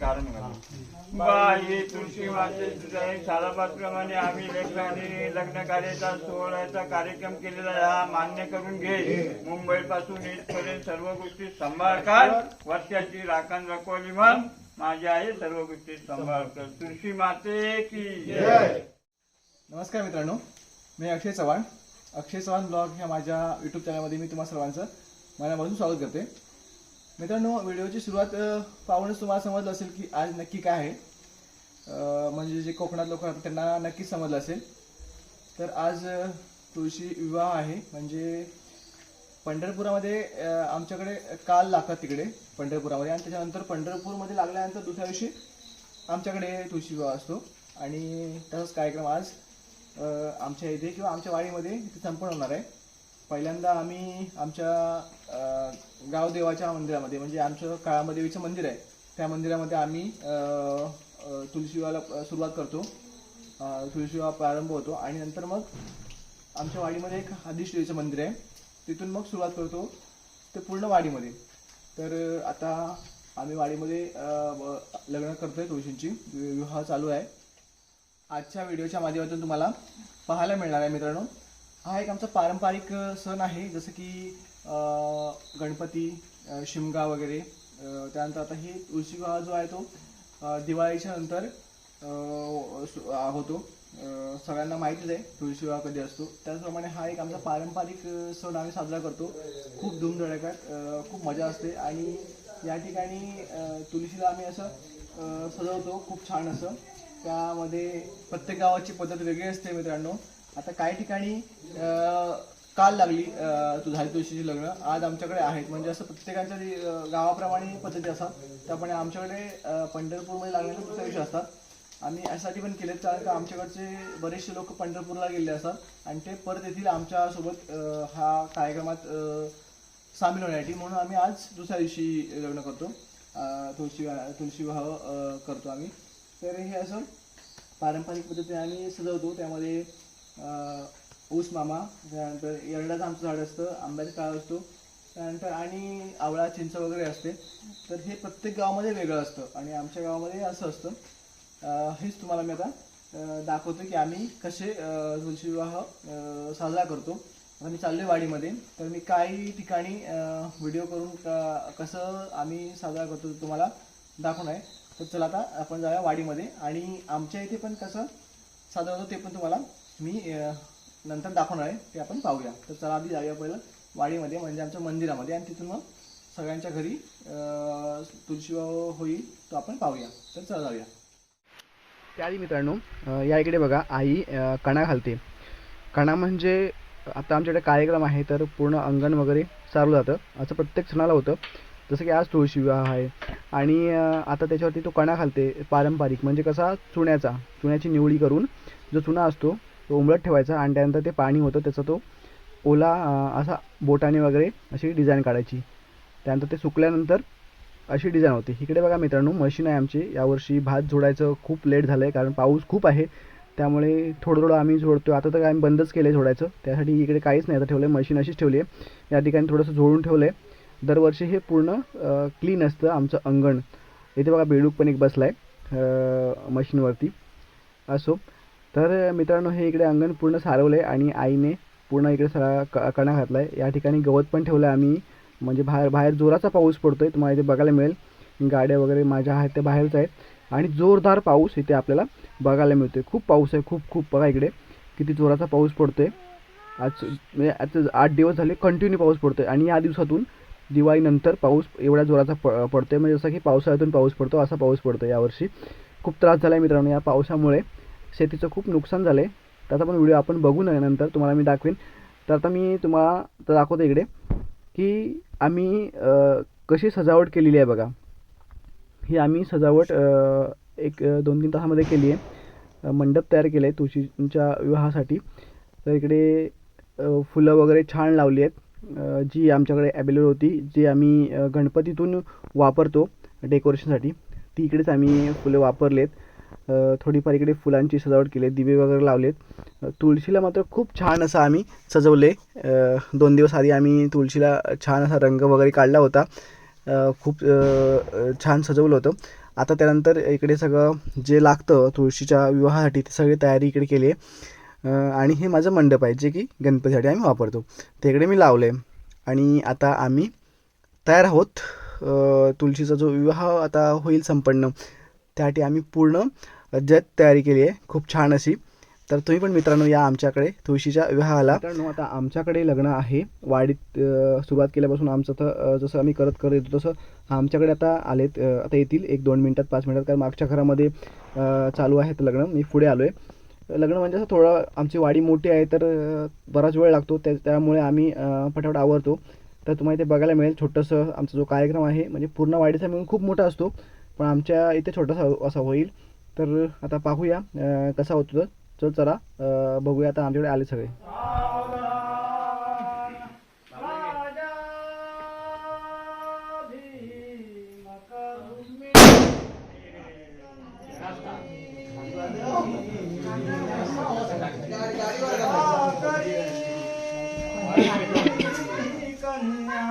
कारण घालू बाई तुळशी माते सालाबादप्रमाणे आम्ही लग्न लग्न कार्याचा सोहळ्याचा कार्यक्रम केलेला आहे, हा मान्य करून घे. मुंबई पासून इथपर्यंत सर्व गोष्टी सांभाळ कर. वर्षाची राखण रखवली म्हण. माझी आई सर्व गोष्टी सांभाळ कर. तुळशी माते की जय. नमस्कार मित्रांनो. मी अक्षय चव्हाण. अक्षय चव्हाण ब्लॉग ह्या माझ्या यूट्यूब चॅनलमध्ये मी तुम्हा सर्वांचं मनापासून स्वागत करते. मित्रांनो व्हिडिओची सुरुवात पाहूनच तुम्हाला समजलं असेल की आज नक्की काय आहे. म्हणजे जे कोकणात लोक राहतात त्यांना नक्कीच समजलं असेल. तर आज तुळशी विवाह आहे. म्हणजे पंढरपुरामध्ये आमच्याकडे काल लागतात तिकडे पंढरपुरामध्ये. आणि त्याच्यानंतर पंढरपूरमध्ये लागल्यानंतर दुसऱ्या दिवशी आमच्याकडे तुळशी विवाह असतो. आणि तसाच कार्यक्रम आज आमच्या इथे किंवा आमच्या वाडीमध्ये इथे संपन्न होणार आहे. पहिल्यांदा आम्ही आमच्या गावदेवाच्या मंदिरामध्ये म्हणजे आमचं काळामादेवीचं मंदिर आहे त्या मंदिरामध्ये आम्ही तुळशीवाला तुळशी सुरुवात करतो. तुळशीवा तुळशी विवाह प्रारंभ होतो आणि नंतर मग आमच्या वाडीमध्ये एक आदिश मंदिर आहे. तिथून मग सुरुवात करतो. ते पूर्ण वाडीमध्ये. तर आता आम्ही वाडीमध्ये लग्न करतो लग्न करतोय तुळशींची. वि- विवाह चालू आहे. आजच्या व्हिडिओच्या माध्यमातून तुम्हाला पाहायला मिळणार आहे मित्रांनो. हा एक आमचा पारंपरिक सण आहे. जसं की गणपती शिमगा वगैरे. त्यानंतर आता हे तुळशी विवाह जो आहे तो दिवाळीच्या नंतर होतो. सगळ्यांना माहितीच आहे तुळशी विवाह कधी असतो. त्याचप्रमाणे हा एक आमचा पारंपरिक सण आम्ही साजरा करतो. खूप धूमधडाक्यात खूप मजा असते. आणि या ठिकाणी तुळशीला आम्ही असं सजवतो. खूप छान असं. त्यामध्ये प्रत्येक गावाची पद्धत वेगळी असते मित्रांनो. आता काही ठिकाणी काल लागली तुझारी झाली तुळशीची लग्न. आज आमच्याकडे आहेत. म्हणजे असं प्रत्येकाच्या गावाप्रमाणे पद्धती असतात. त्याप्रमाणे आमच्याकडे पंढरपूरमध्ये लागलेले दुसऱ्या दिवशी असतात आम्ही यासाठी पण केलेत कारण का आमच्याकडचे बरेचसे लोक पंढरपूरला गेलेले असतात. आणि ते परत येथील आमच्यासोबत हा कार्यक्रमात सामील होण्यासाठी. म्हणून आम्ही आज दुसऱ्या दिवशी लग्न करतो. तुळशी तुळशी विवाह करतो आम्ही. तर हे असं पारंपरिक पद्धतीने आम्ही सजवतो. त्यामध्ये ऊस मामा त्यानंतर एरडाचं आमचं झाड असतं आंब्याचा काळ असतो त्यानंतर आणि आवळा चिंच वगैरे असते. तर हे प्रत्येक गावामध्ये वेगळं असतं आणि आमच्या गावामध्ये असं असतं. हेच तुम्हाला मी आता दाखवतो की आम्ही कसे तुळशी विवाह साजरा करतो. आता मी चाललोय वाडीमध्ये. तर मी काही ठिकाणी व्हिडिओ करून कसं आम्ही साजरा करतो तुम्हाला दाखवणार आहे. तर चला आता आपण जाऊया वाडीमध्ये. आणि आमच्या इथे पण कसं साजरा होतो ते पण तुम्हाला मी नंतर दाखवणार आहे ते आपण पाहूया. तर चला आधी जाऊया पहिलं वाडीमध्ये म्हणजे आमच्या मंदिरामध्ये. आणि तिथून मग सगळ्यांच्या घरी अ, तुळशी विवाह होईल तो आपण पाहूया. तर चला जाऊया. त्याआधी मित्रांनो या इकडे बघा आई कणा घालते. कणा म्हणजे आता आमच्याकडे कार्यक्रम आहे तर पूर्ण अंगण वगैरे सारलं जातं. असं प्रत्येक सणाला होतं. जसं की आज तुळशी विवाह आहे. आणि आता त्याच्यावरती तो कणा घालते पारंपरिक. म्हणजे कसा चुन्याचा चुन्याची निवडी करून जो चुना असतो तो उमळत ठेवायचा आणि त्यानंतर ते पाणी होतं त्याचा तो ओला असा बोटाने वगैरे अशी डिझाईन काढायची. त्यानंतर ते सुकल्यानंतर अशी डिझाईन होती. इकडे बघा मित्रांनो मशीन आहे आमची. यावर्षी भात झोडायचं खूप लेट झालं आहे कारण पाऊस खूप आहे. त्यामुळे थोडं थोडं आम्ही झोडतो आता तर आम्ही बंदच केलं आहे झोडायचं. त्यासाठी इकडे काहीच नाही. आता ठेवलं आहे मशीन अशीच ठेवली आहे. या ठिकाणी थोडंसं झोडून ठेवलं आहे दरवर्षी हे पूर्ण क्लीन असतं आमचं अंगण. इथे बघा बेडूक पण एक बसला आहे मशीनवरती असो. तर मित्रांनो हे इकडे अंगण पूर्ण सारवलं आहे आणि आईने पूर्ण इकडे सगळा क कणा घातला आहे या ठिकाणी गवत पण ठेवलं आहे आम्ही. म्हणजे बाहेर बाहेर जोराचा पाऊस पडतो आहे तुम्हाला इथे बघायला मिळेल. गाड्या वगैरे माझ्या आहेत त्या बाहेरच आहेत. आणि जोरदार पाऊस इथे आपल्याला बघायला मिळतो आहे खूप पाऊस आहे खूप खूप. बघा इकडे किती जोराचा पाऊस पडतो आहे आज म्हणजे आज आठ दिवस झाले कंटिन्यू पाऊस पडतो आहे आणि या दिवसातून दिवाळीनंतर पाऊस एवढ्या जोराचा प पडतो आहे म्हणजे जसं की पावसाळ्यातून पाऊस पडतो असा पाऊस पडतो आहे यावर्षी. खूप त्रास झाला आहे मित्रांनो या पावसामुळे. शेतीचं खूप नुकसान झालं आहे त्याचा पण व्हिडिओ आपण बघू नये नंतर तुम्हाला मी दाखवेन. तर आता मी तुम्हाला तर दाखवतो इकडे की आम्ही कशी सजावट केलेली आहे बघा. ही आम्ही सजावट एक दोन तीन तासामध्ये केली आहे. मंडप तयार केलं आहे तुळशीच्या विवाहासाठी. तर इकडे फुलं वगैरे छान लावली आहेत. जी आमच्याकडे अवेलेबल होती जी आम्ही गणपतीतून वापरतो डेकोरेशनसाठी ती इकडेच आम्ही फुलं वापरली आहेत थोडीफार इकडे फुलांची सजावट केली दिवे वगैरे लावलेत. तुळशीला मात्र खूप छान असं आम्ही सजवले. दोन दिवस आधी आम्ही तुळशीला छान असा रंग वगैरे काढला होता. खूप छान सजवलं होतं. आता त्यानंतर इकडे सगळं जे लागतं तुळशीच्या विवाहासाठी ते सगळी तयारी इकडे केली आहे. आणि हे माझं मंडप आहे जे की गणपतीसाठी आम्ही वापरतो. ते इकडे मी लावलं आहे. आणि आता आम्ही तयार आहोत. तुळशीचा जो विवाह आता होईल संपन्न. त्यासाठी आम्ही पूर्ण जत तयारी केली आहे. खूप छान अशी. तर तुम्ही पण मित्रांनो या आमच्याकडे तुळशीच्या विवाहाला. मित्रांनो आता आमच्याकडे लग्न आहे. वाडीत सुरुवात केल्यापासून आमचं तर जसं आम्ही करत करत येतो तसं आमच्याकडे आता आलेत आता येतील एक दोन मिनटात पाच मिनटात. कारण मागच्या घरामध्ये चालू आहे लग्न. मी पुढे आलो आहे लग्न म्हणजे असं थोडं आमची वाडी मोठी आहे तर बराच वेळ लागतो. त्या त्यामुळे आम्ही फटाफट पटापट आवरतो. तर तुम्हाला ते बघायला मिळेल. छोटंसं आमचा जो कार्यक्रम आहे म्हणजे पूर्ण वाडीचा मिळून खूप मोठा असतो. पण आमच्या इथे छोटासा असा होईल. तर आता पाहूया कसा होतो तर चल चला बघूया आता आमच्याकडे आले सगळे. कन्या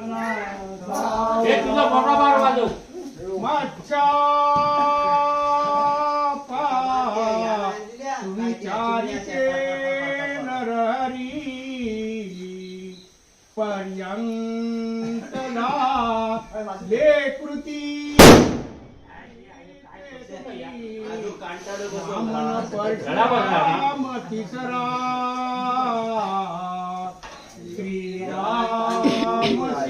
हे तुझा मोठा बार वाजव. मच्छा विचारिते नरहरी. पर्यंतला लेकृती घडा बसला. तिसरा श्रीरामसी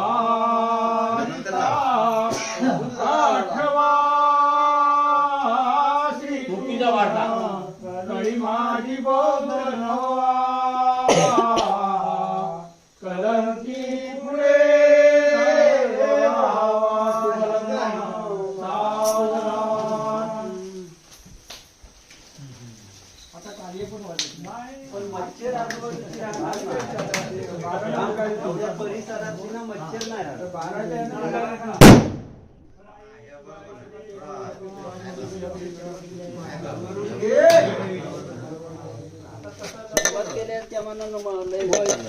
चारिते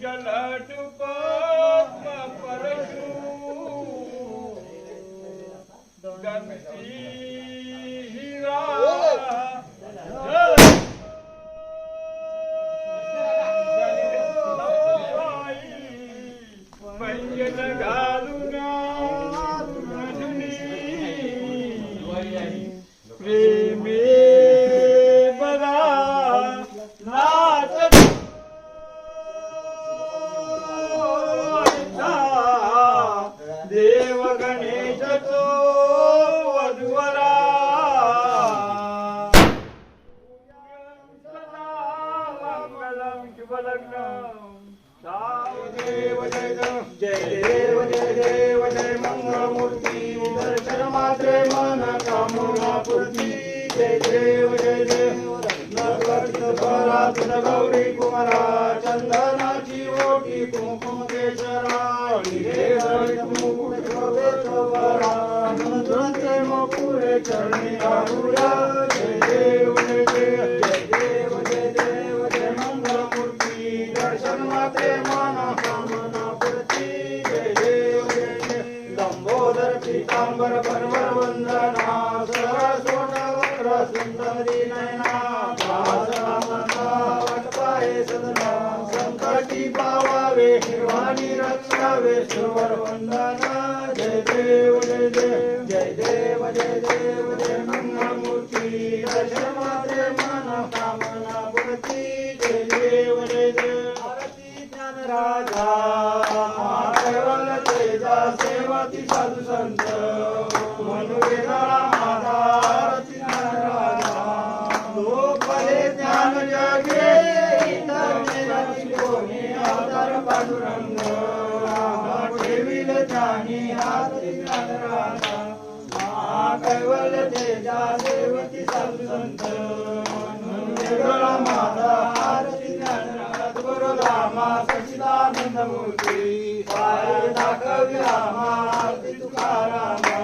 अंकुश फलक देव जय जय देव जय देव जय मंगळमूर्ती दर्शन मात्रे मन कामना पूर्ती जय देव जय देव नरकत गौरी कुमारा। चंदनाची ओटी कुंकुम केशरा मुरे प्रवेश वरा। नंतर प्रेम पुरे चरणी आरुया जय संकटी पावावे शिवानी रक्षावे सुरवर वंदना जय देव जय देव. जय कैवल्य तेजा सेवती साधू संत मनुवेदाळा माझा आरती ज्ञान राजा गुरु रामा सचिदानंद मूर्ती पाय दाखवी रामा आरती तुकारामा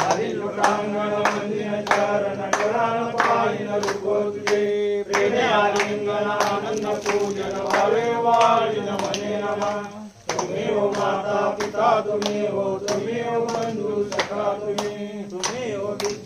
गाली लोटांगण मंदिर चरण गरान पाहिन रूप तुझे प्रेमे आलिंगन आनंद पूजन भावे वाळिन मने नमा तुम्ही हो माता पिता तुम्ही हो तुम्ही हो बंधू सखा तुम्ही तुम्ही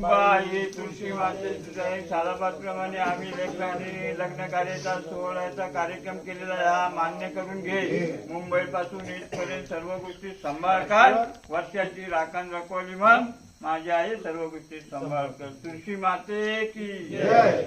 बाई तुळशी माते जय सालाबादप्रमाणे आम्ही लग्न आणि लग्न कार्याचा सोहळ्याचा कार्यक्रम केलेला हा मान्य करून घे. मुंबई पासून इथपर्यंत सर्व गोष्टी सांभाळ कर. वर्षाची राखण रखवली म्हण. माझी आहे सर्व गोष्टी सांभाळ कर. तुळशी माते की जय